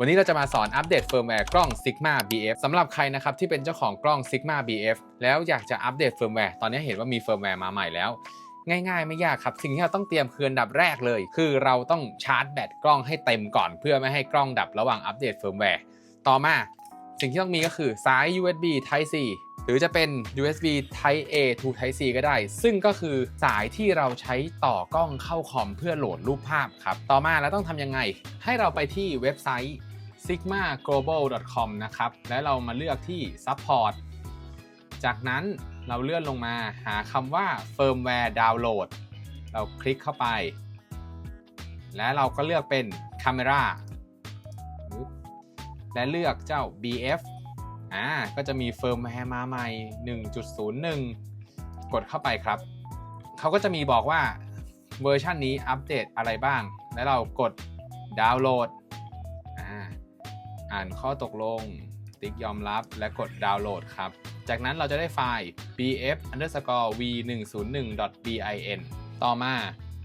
วันนี้เราจะมาสอนอัปเดตเฟิร์มแวร์กล้อง Sigma BF สำหรับใครนะครับที่เป็นเจ้าของกล้อง Sigma BF แล้วอยากจะอัปเดตเฟิร์มแวร์ตอนนี้เห็นว่ามีเฟิร์มแวร์มาใหม่แล้วง่ายๆ ไม่ยากครับ สิ่งที่เราต้องเตรียมคืออันดับแรกเลย คือเราต้องชาร์จแบตกล้องให้เต็มก่อน เพื่อไม่ให้กล้องดับระหว่างอัปเดตเฟิร์มแวร์ต่อมา สิ่งที่ต้องมีก็คือสาย USB Type C หรือจะเป็น USB Type A to Type C ก็ได้ ซึ่งก็คือสายที่เราใช้ต่อกล้องเข้าคอมเพื่อโหลดรูปภาพครับ ต่อมาเราต้องทำยังไง ให้เราไปที่เว็บไซต์ sigmaglobal.com นะครับ และเรามาเลือกที่ support จากนั้นเราเลื่อนลงมาหาคำว่า firmware download เราคลิกเข้าไป และเราก็เลือกเป็น camera และเลือกเจ้า BF อ่าก็จะมีเฟิร์มแวร์มาใหม่ 1.01 กดเข้าไปครับ เขาก็จะมีบอกว่าเวอร์ชันนี้อัปเดตอะไรบ้าง แล้วเรากดดาวน์โหลด อ่านข้อตกลง ติ๊กยอมรับและกดดาวน์โหลดครับ จากนั้นเราจะได้ไฟล์ bf underscore v 1 0 1 bin ต่อมา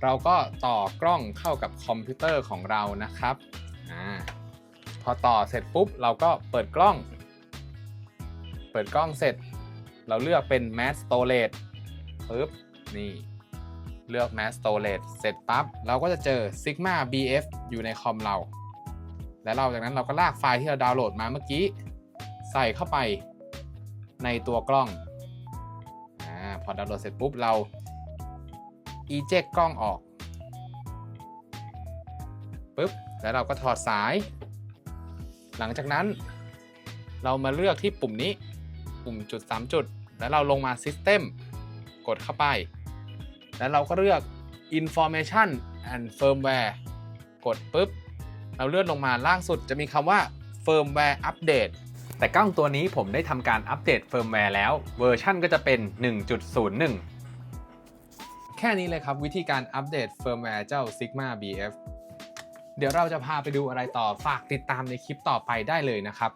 เราก็ต่อกล้องเข้ากับคอมพิวเตอร์ของเรานะครับอพอต่อเสร็จปุ๊บเราก็เปิดกล้อง เปิดกล้องเสร็จ เราเลือกเป็น mass storage ปึ๊บนี่เลือก mass storage เสร็จปั๊บ เราก็จะเจอ sigma bf อยู่ในคอมเรา และเราจากนั้นเราก็ลากไฟล์ที่เราดาวน์โหลดมาเมื่อกี้ ใส่เข้าไปในตัวกล้องอ่าพอดาวน์โหลดเสร็จปุ๊บเรา eject กล้องออกปึ๊บแล้วเราก็ถอดสาย หลังจากนั้น เรามาเลือกที่ปุ่มนี้ ปุ่มจุด 3 จุด แล้วเราลงมา System กดเข้าไป แล้วเราก็เลือก Information and Firmware กดปุ๊บ เราเลื่อนลงมาล่างสุดจะมีคำว่า Firmware Update แต่กล้องตัวนี้ผมได้ทำการอัปเดตเฟิร์มแวร์แล้วเวอร์ชันก็จะเป็น 1.01 แค่นี้เลยครับวิธีการอัปเดตเฟิร์มแวร์เจ้า Sigma BF เดี๋ยวเราจะพาไปดูอะไรต่อฝากติดตามในคลิปต่อไปได้เลยนะครับ